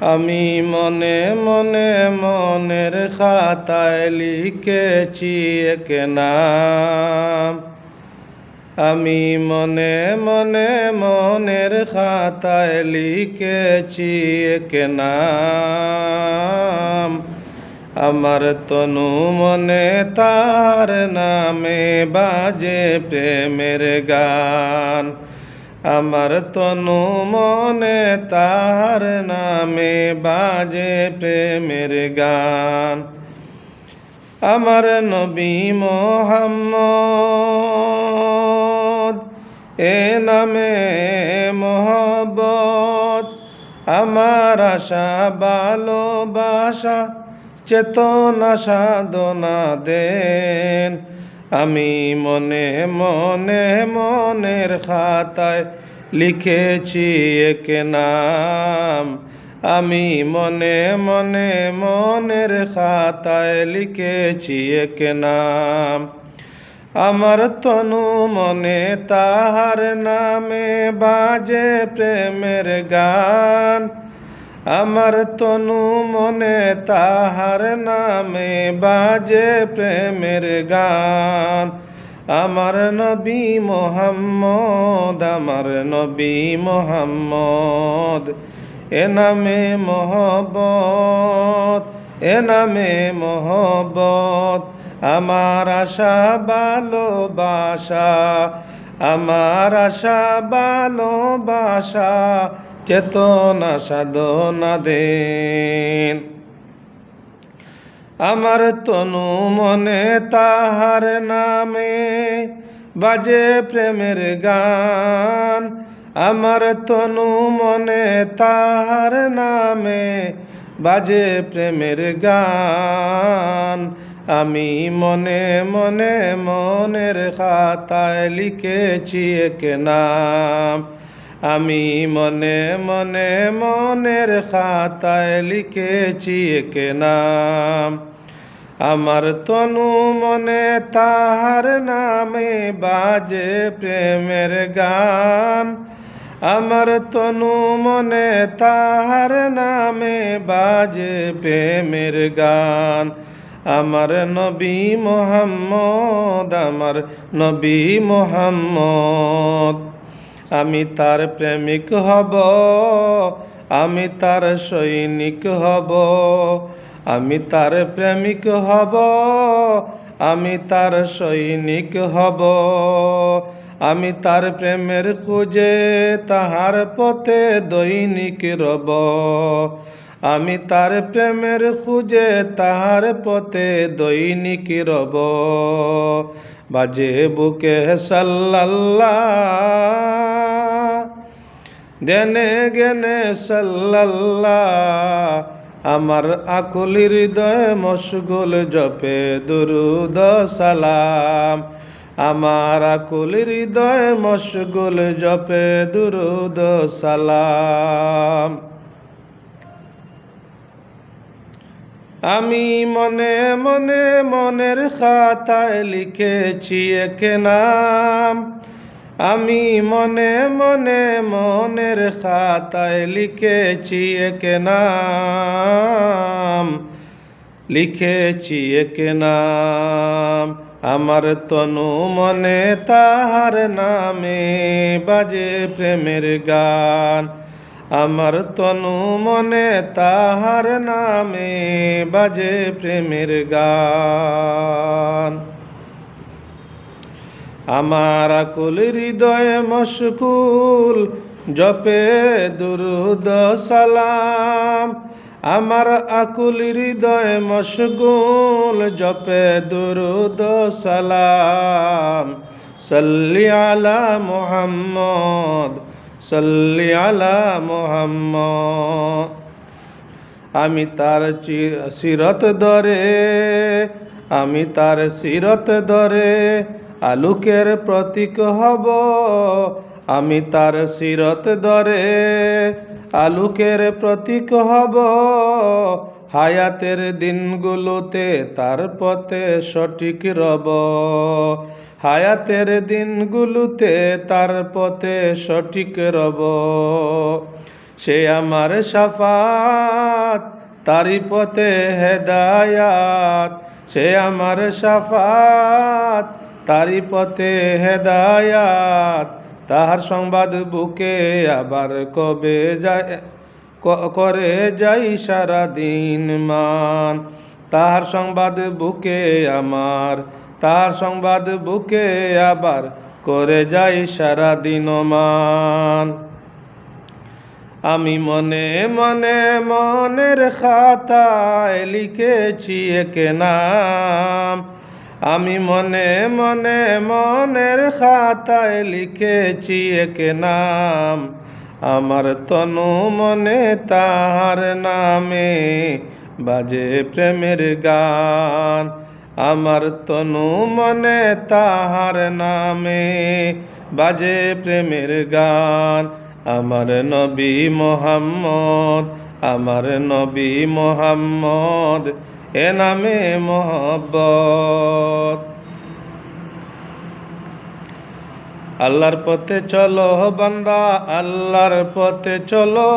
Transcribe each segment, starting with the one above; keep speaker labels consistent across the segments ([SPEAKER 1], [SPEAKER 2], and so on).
[SPEAKER 1] আমি মনে মনে মনের খাতায় লিখেছি এক নাম। আমি মনে মনে মনের খাতায় লিখেছি এক নাম। আমার তনু মনে তার নামে বাজে প্রেমের গান। আমার তনু মনে তার নামে বাজে প্রেমের গান। আমার নবী মোহাম্মদ, এ নামে মোহব্বত। আমার আশা, ভালোবাসা, চেতনা, সাধনা দেন। আমি মনে মনে মনের খাতায় লিখেছি এক নাম। আমি মনে মনে মনের খাতায় লিখেছি এক নাম। আমার তনু মনে তাহার নামে বাজে প্রেমের গান। আমার তনু মনে তাহার নামে বাজে প্রেমের গান। আমার নবী মোহাম্মদ, আমার নবী মোহাম্মদ, এ নামে মোহব্বত, এ নামে মোহব্বত। আমার আশা ভালোবাসা, আমার আশা ভালোবাসা চেতনা সাধনা দেন। আমার তনু মনে তাহার নামে বাজে প্রেমের গান। আমার তনু মনে তাহার নামে বাজে প্রেমের গান। আমি মনে মনে মনের খাতায় লিখেছি এক নাম। আমি মনে মনে মনের খাতায় লিখেছি এক নাম। আমার তনু মনে তাহার নামে বাজে প্রেমের গান। আমার তনু মনে তাহার নামে বাজে প্রেমের গান। আমার নবী মোহাম্মদ, আমার নবী মোহাম্মদ। আমি তার প্রেমিক হব, আমি তার সৈনিক হব, আমি তার প্রেমিক হব, আমি তার সৈনিক হব, আমি তার প্রেমের খুঁজে তাহার পথে দৈনিক রব, আমি তার প্রেমের খুঁজে তাহার পথে দৈনিক রব বাজে বুকে সাল্লাল্লাহ। দেনে গেনে সাল্লাল্লাহ। আমার আকুল হৃদয় মশগুল জপে দুরুদ সালাম। আমার আকুল হৃদয় মশগুল জপে দুরুদ সালাম। আমি মনে মনে মনের খাতায় লিখেছি এক নাম। আমি মনে মনে মনের খাতায় লিখেছি এক নাম। লিখেছি এক নাম। আমার তনু মনে তাহার নামে বাজে প্রেমের গান। আমার তনু মনে তাহার নামে বাজে প্রেমের গান। আমার আকুল হৃদয়ে মশকুল, জপে দুরুদ সালাম। আমার আকুল হৃদয় মশগুল, জপে দুরুদ সালাম। সাল্লি আলা মুহাম্মদ সাল্লি আলা মুহাম্মদ। আমি তার সিরত ধরে, আমি তার সিরত ধরে, আলুকের প্রতীক হব। আমি তার সিরত ধরে, আলুকের প্রতীক হব। হায়াতের দিনগুলোতে তার পথে সঠিক রব। হায়াতের দিনগুলোতে তার পথে সঠিক রব। সে আমার সাফাত তারি পথে হেদায়াত। সে আমার সাফাত তারি পথে হেদায়াত। তাহার সংবাদ বুকে আবার কবে যায় করে যাই সারা দিন মান। তাহার সংবাদ বুকে আমার তাহার সংবাদ বুকে আবার করে যাই সারা দিন মান। আমি মনে মনে মনের খাতায় লিখেছি একে নাম। আমি মনে মনে মনের খাতায় লিখেছি একে নাম। আমার তনু মনে তাহার নামে বাজে প্রেমের গান। আমার তনু মনে তাহার নামে বাজে প্রেমের গান। আমার নবী মোহাম্মদ, আমার নবী মোহাম্মদ, এ নামে মোহব্বত। আল্লাহর পথে চলো বান্দা, আল্লাহর পথে চলো,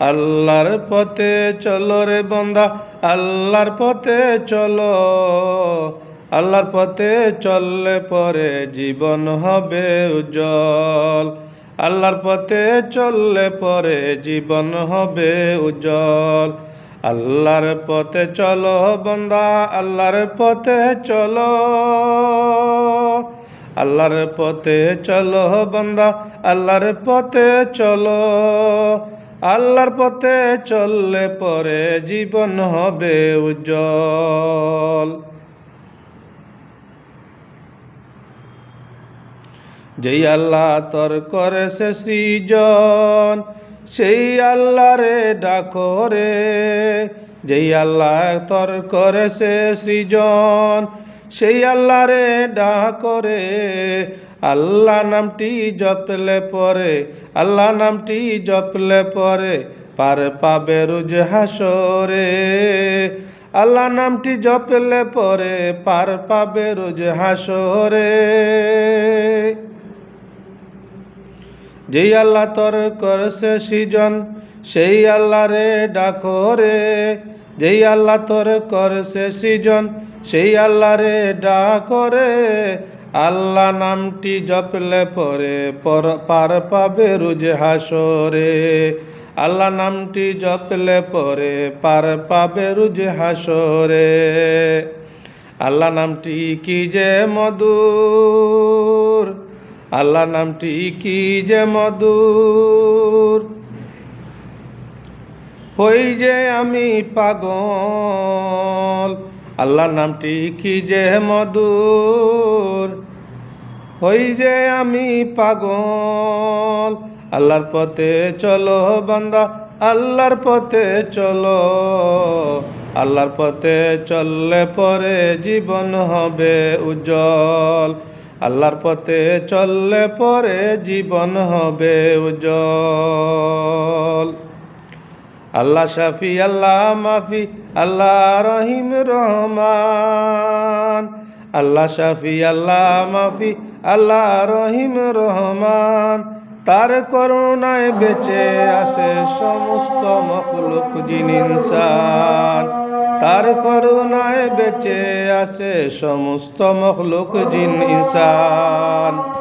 [SPEAKER 1] আল্লাহর পথে চলো রে বান্দা। আল্লাহর পথে চলো, আল্লাহর পথে চললে পরে জীবন হবে উজ্জ্বল। আল্লাহর পথে চললে পরে জীবন হবে উজ্জ্বল। আল্লাহর পথে চলো বান্দা, আল্লাহর পথে চলো। আল্লাহর পথে চলো বান্দা, আল্লাহর পথে চলো। আল্লাহর পথে চললে পরে জীবন হবে উজ্জ্বল। যেই আল্লাহ তোর করে সে সৃজন, সেই আল্লাহ রে ডাকো রে। যেই আল্লাহ তোর করে সে সৃজন, সেই আল্লাহ রে ডাকো রে। আল্লাহ নামটি জপলে পরে, আল্লাহ নামটি জপলে পরে, পার পাবে রুজ হাসরে। আল্লাহ নামটি জপলে পরে, পার পাবে রোজ হাসরে। যেই আল্লাহ তোর করছে সৃজন, সেই আল্লাহ রে ডাকো রে। যেই আল্লাহ তোর করছে সৃজন, সেই আল্লাহ রে ডাকো রে। আল্লাহ নামটি জপলে পরে পর পাবে রুজ হাসরে। আল্লাহ নামটি জপলে পরে পার পাবে রুজ হাসরে। আল্লাহ নামটি কি যে মধুর? আল্লাহ নামটি কি যে মধুর? হই যে আমি পাগল আল্লাহ নামটি কি যে মধুর? হই যে আমি পাগল। আল্লাহর পথে চলো বান্দা, আল্লাহর পথে চলো। আল্লাহর পথে চললে পরে জীবন হবে উজ্জ্বল। আল্লাহর পথে চললে পরে জীবন হবে উজ্জ্বল। আল্লাহ শাফি, আল্লাহ মাফি আল্লাহ রহিম রহমান। আল্লাহ শাফি, আল্লাহ মাফি, আল্লাহ রহিম রহমান। তার করুণায় বেঁচে আসে সমস্ত মখলুক জিন ইনসান। তার করুণায় বেঁচে আসে সমস্ত মখলুক জিন ইনসান।